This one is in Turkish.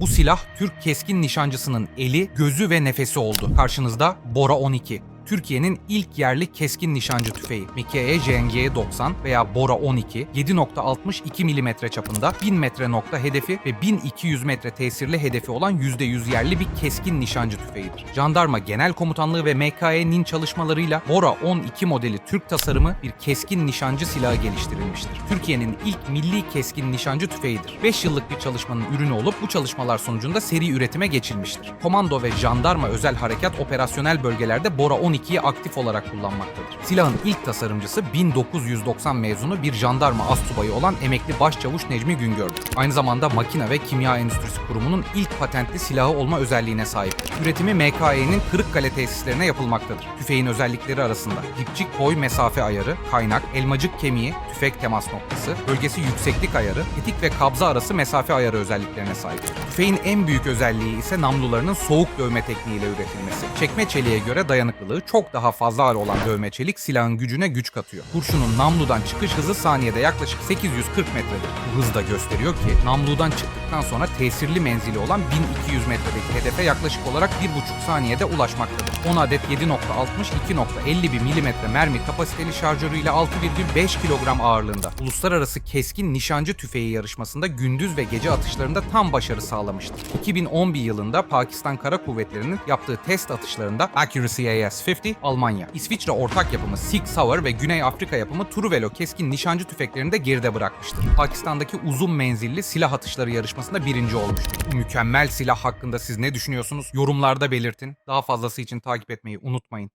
Bu silah Türk keskin nişancısının eli, gözü ve nefesi oldu. Karşınızda Bora 12. Türkiye'nin ilk yerli keskin nişancı tüfeği MKE JNG 90 veya Bora 12 7.62 mm çapında 1000 metre nokta hedefi ve 1200 metre tesirli hedefi olan %100 yerli bir keskin nişancı tüfeğidir. Jandarma Genel Komutanlığı ve MKE'nin çalışmalarıyla Bora 12 modeli Türk tasarımı bir keskin nişancı silahı geliştirilmiştir. Türkiye'nin ilk milli keskin nişancı tüfeğidir. 5 yıllık bir çalışmanın ürünü olup bu çalışmalar sonucunda seri üretime geçilmiştir. Komando ve jandarma özel harekat operasyonel bölgelerde Bora 12'yi aktif olarak kullanmaktadır. Silahın ilk tasarımcısı 1990 mezunu bir jandarma astsubayı olan emekli başçavuş Necmi Güngör'dür. Aynı zamanda Makine ve Kimya Endüstrisi Kurumu'nun ilk patentli silahı olma özelliğine sahiptir. Üretimi MKE'nin Kırıkkale tesislerine yapılmaktadır. Tüfeğin özellikleri arasında dipçik boy mesafe ayarı, kaynak, elmacık kemiği, tüfek temas noktası, bölgesi yükseklik ayarı, tetik ve kabza arası mesafe ayarı özelliklerine sahiptir. Tüfeğin en büyük özelliği ise namlularının soğuk dövme tekniğiyle üretilmesi. Çekme çeliğe göre dayanıklılığı çok daha fazla ağır olan dövme çelik silahın gücüne güç katıyor. Kurşunun namludan çıkış hızı saniyede yaklaşık 840 metredir. Bu hız da gösteriyor ki namludan çıktıktan sonra tesirli menzili olan 1200 metredeki hedefe yaklaşık olarak 1,5 saniyede ulaşmaktadır. 10 adet 7.60-2.50 bir milimetre mermi kapasiteli şarjörüyle 6,5 kilogram ağırlığında. Uluslararası keskin nişancı tüfeği yarışmasında gündüz ve gece atışlarında tam başarı sağlamıştır. 2011 yılında Pakistan Kara Kuvvetleri'nin yaptığı test atışlarında Accuracy AS-50 Almanya, İsviçre ortak yapımı Sig Sauer ve Güney Afrika yapımı Truvelo keskin nişancı tüfeklerini de geride bırakmıştır. Pakistan'daki uzun menzilli silah atışları yarışmasında birinci olmuştur. Bu mükemmel silah hakkında siz ne düşünüyorsunuz? Yorumlarda belirtin. Daha fazlası için takip etmeyi unutmayın.